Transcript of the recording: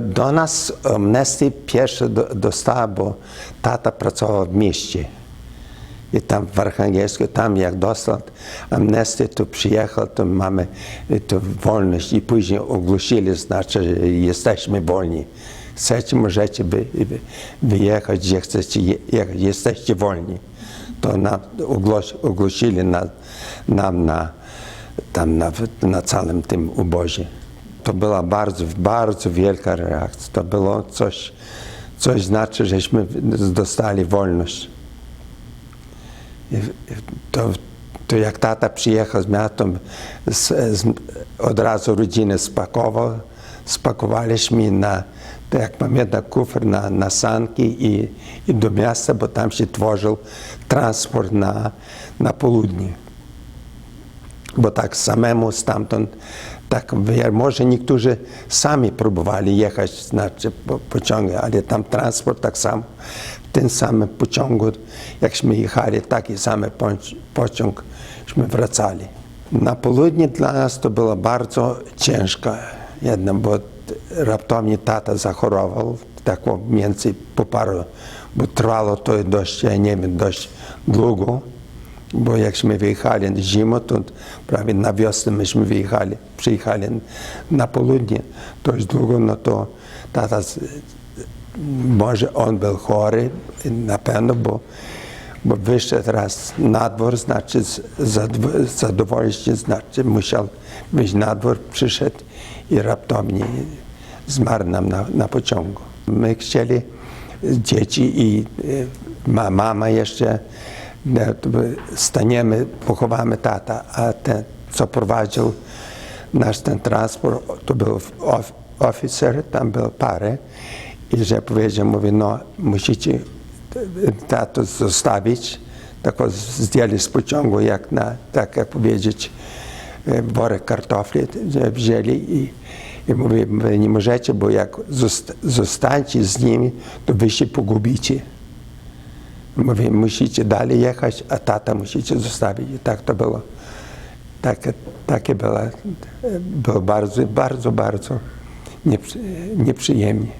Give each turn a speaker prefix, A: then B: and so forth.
A: Do nas e, amnestii pierwsze dostała, bo tata pracował w mieście. I tam w Archangelsku, tam jak dostał amnestię, to przyjechał, to mamy e, to wolność. I później ogłosili, znaczy, że jesteśmy wolni. Chcecie, możecie by, wyjechać, gdzie chcecie jechać, jesteście wolni. To nam ogłos, ogłosili na, nam na, tam na, na całym tym obozie. To była bardzo, bardzo wielka reakcja. To było coś, coś znaczy, żeśmy dostali wolność. I To, to jak tata przyjechał z miastem, z, z, od razu rodzinę spakował, spakowaliśmy na, jak pamiętam, kufer na, na sanki i, i do miasta, bo tam się tworzył transport na, na południe. Bo tak samemu stamtąd, tak może niektórzy sami próbowali jechać, znaczy po, pociągiem, ale tam transport tak samo, w tym samym pociągu, jakśmy jechali, taki sam pociąg, żeśmy wracali. Na południe dla nas to było bardzo ciężko, jedno, bo raptownie tata zachorował, tak między po paru, bo trwało to dość, ja nie wiem, dość długo. Bo jakśmy wyjechali zimą, to prawie na wiosnę myśmy wyjechali, przyjechali na południe, to już długo, no to tata, może on był chory, na pewno, bo, bo wyszedł raz na dwór, znaczy z zadw- zadowolenie, znaczy musiał wyjść na dwór, przyszedł i raptownie zmarł nam na, na pociągu. My chcieli dzieci i e, ma, mama jeszcze staniemy, pochowamy tata, a ten, co prowadził nasz ten transport, to był of, oficer, tam był parę i że powiedział, mówi, no musicie tato zostawić, tak zdjęli z pociągu, jak na, tak jak powiedzieć, e, worek kartofli że wzięli i, i mówi, wy nie możecie, bo jak zosta- zostańcie z nimi, to wy się pogubicie. Mówi, musicie dalej jechać, a tata musicie zostawić. I tak to było. Takie, takie było, było bardzo, bardzo, bardzo nieprzy, nieprzyjemnie.